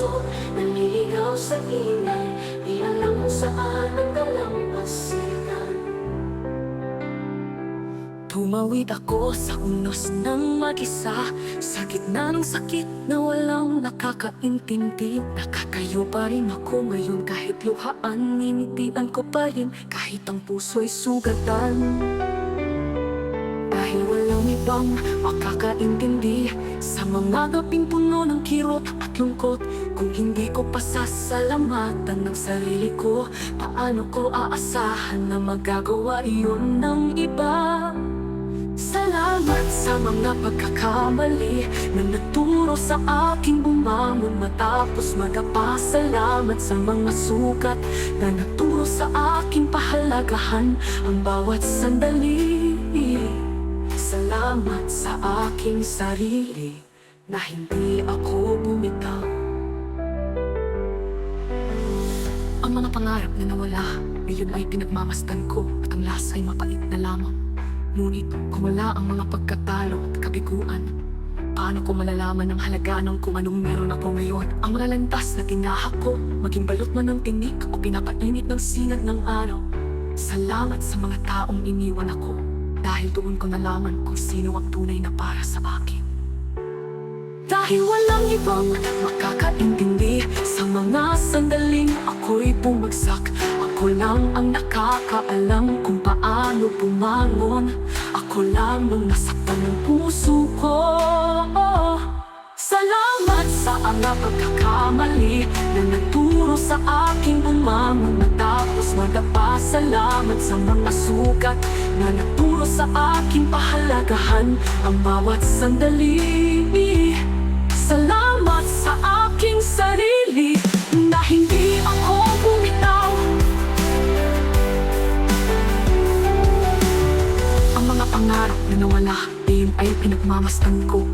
puso Naliligaw sa ingay Di alam kung saan ang dalampasigan Tumawid ako sa unos ng mag-isa Sa gitna ng sakit na walang nakakaintindi. Nakakayo pa rin ako ngayon kahit luhaan Ninitian ko pa rin kahit ang puso'y sugatan. Dahil walang ibang makakaintindi mga gabing puno ng kirot at lungkot. Kung hindi ko pasasalamatan ng sarili ko Paano ko aasahan na magagawa iyon ng iba? Salamat sa mga pagkakamali Na nagturo sa aking bumangon Matapos madapa Salamat sa mga sukat Na nagturo sa aking pahalagahan. Ang bawat sandali Salamat sa aking sarili Na hindi ako bumitaw. Ang mga pangarap na nawala Ngayon ay pinagmamasdan ko At ang lasa ay mapait na lamang. Ngunit kung wala ang mga pagkatalo at kabiguan Paano ko malalaman ang halaga ng kung anong meron ako ngayon? Ang mga landas na tinahak ko Maging balot man ng tinik o pinapainit ng sinag ng araw. Salamat sa mga taong iniwan ako Dahil doon ko nalaman kung sino ang tunay na para sa akin dahil walang ibang makakaintindi Sa mga sandaling ako'y bumagsak Ako lang ang nakakaalam kung paano bumangon. Ako lang ang nasaktan ng puso ko. Salamat sa mga pagkakamali Na nagturo sa aking bumangon Matapos madapa Salamat sa mga sugat Na nagturo sa aking pahalagahan. Ang bawat sandali mga nawala. Din ay pinagmamastan ko